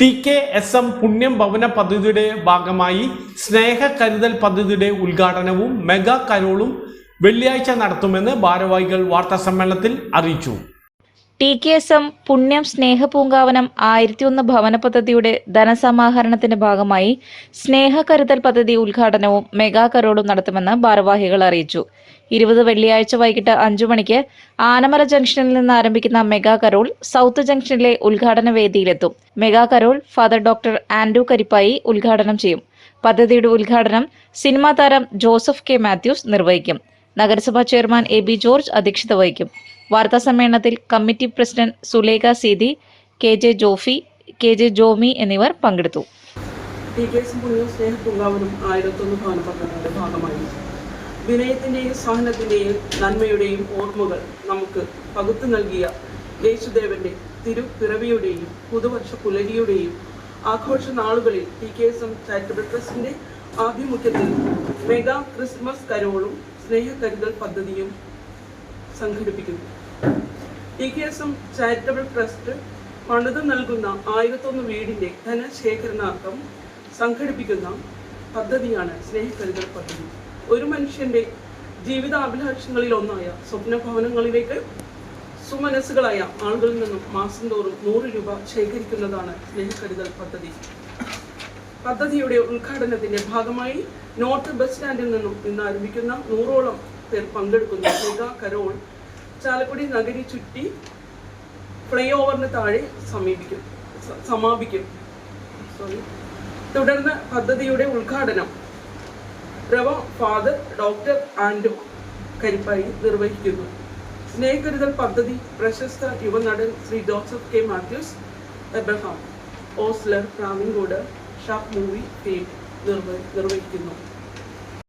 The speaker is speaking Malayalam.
ടി കെ എസ് എം പുണ്യം ഭവന പദ്ധതിയുടെ ഭാഗമായി സ്നേഹ കരുതൽ പദ്ധതിയുടെ ഉദ്ഘാടനവും മെഗാ കരോളും വെള്ളിയാഴ്ച നടത്തുമെന്ന് ഭാരവാഹികൾ വാർത്താ സമ്മേളനത്തിൽ അറിയിച്ചു. ടി കെ എസ് എം പുണ്യം സ്നേഹ പൂങ്കാവനം ആയിരത്തി ഒന്ന് ഭവന പദ്ധതിയുടെ ധനസമാഹരണത്തിന്റെ ഭാഗമായി സ്നേഹ കരുതൽ പദ്ധതി ഉദ്ഘാടനവും മെഗാ കരോടും നടത്തുമെന്ന് ഭാരവാഹികൾ അറിയിച്ചു. ഇരുപത് വെള്ളിയാഴ്ച വൈകിട്ട് അഞ്ചു മണിക്ക് ആനമല ജംഗ്ഷനിൽ നിന്ന് ആരംഭിക്കുന്ന മെഗാ കരോൾ സൗത്ത് ജംഗ്ഷനിലെ ഉദ്ഘാടന വേദിയിലെത്തും. Mega carol father doctor Andrew Karippayi ഉദ്ഘാടനം ചെയ്യും. പദ്ധതിയുടെ ഉദ്ഘാടനം സിനിമാ താരം ജോസഫ് കെ മാത്യൂസ് നിർവഹിക്കും. നഗരസഭാ ചെയർമാൻ എ ബി ജോർജ് അധ്യക്ഷത വഹിക്കും. വാർത്താ സമ്മേളനത്തിൽ committee president Sulekha Seethi K J Jofy K J Jomy എന്നിവർ പങ്കെടുത്തു. വിനയത്തിന്റെയും സഹനത്തിന്റെയും നന്മയുടെയും ഓർമ്മകൾ നമുക്ക് പകുത്തു നൽകിയ യേശുദേവന്റെ തിരുപ്പിറവിയുടെയും പുതുവർഷ പുലരിയുടെയും ആഘോഷ നാളുകളിൽ T K S M charitable ട്രസ്റ്റിന്റെ ആഭിമുഖ്യത്തിൽ മെഗാ ക്രിസ്മസ് കരോളും സ്നേഹകരുതൽ പദ്ധതിയും സംഘടിപ്പിക്കുന്നു. T K S M charitable trust പണിത് നൽകുന്ന ആയിരത്തൊന്ന് വീടിന്റെ ധനശേഖരണാർത്ഥം സംഘടിപ്പിക്കുന്ന പദ്ധതിയാണ് സ്നേഹകരുതൽ പദ്ധതി. ഒരു മനുഷ്യന്റെ ജീവിതാഭിലാഷങ്ങളിൽ ഒന്നായ സ്വപ്ന ഭവനങ്ങളിലേക്ക് സുമനസ്സുകളായ ആളുകളിൽ നിന്നും മാസം തോറും നൂറ് രൂപ ശേഖരിക്കുന്നതാണ് സ്നേഹകരുതൽ പദ്ധതി. പദ്ധതിയുടെ ഉദ്ഘാടനത്തിന്റെ ഭാഗമായി നോർത്ത് ബസ് സ്റ്റാൻഡിൽ നിന്നും ഇന്ന് ആരംഭിക്കുന്ന നൂറോളം പേർ പങ്കെടുക്കുന്ന. മെഗാ കരോൾ ചാലക്കുടി നഗരി ചുറ്റി ഫ്ലൈ ഓവറിന് താഴെ സമീപിക്കും സമാപിക്കും. സോറി തുടർന്ന് പദ്ധതിയുടെ ഉദ്ഘാടനം Rev father doctor Andrew Karippayi നിർവഹിക്കുന്നു. സ്നേഹകരുതൽ പദ്ധതി പ്രശസ്ത യുവനടൻ Shri Joseph K Mathews Abraham Ozler Pravinkoodu Shappu movie നിർവ നിർവഹിക്കുന്നു.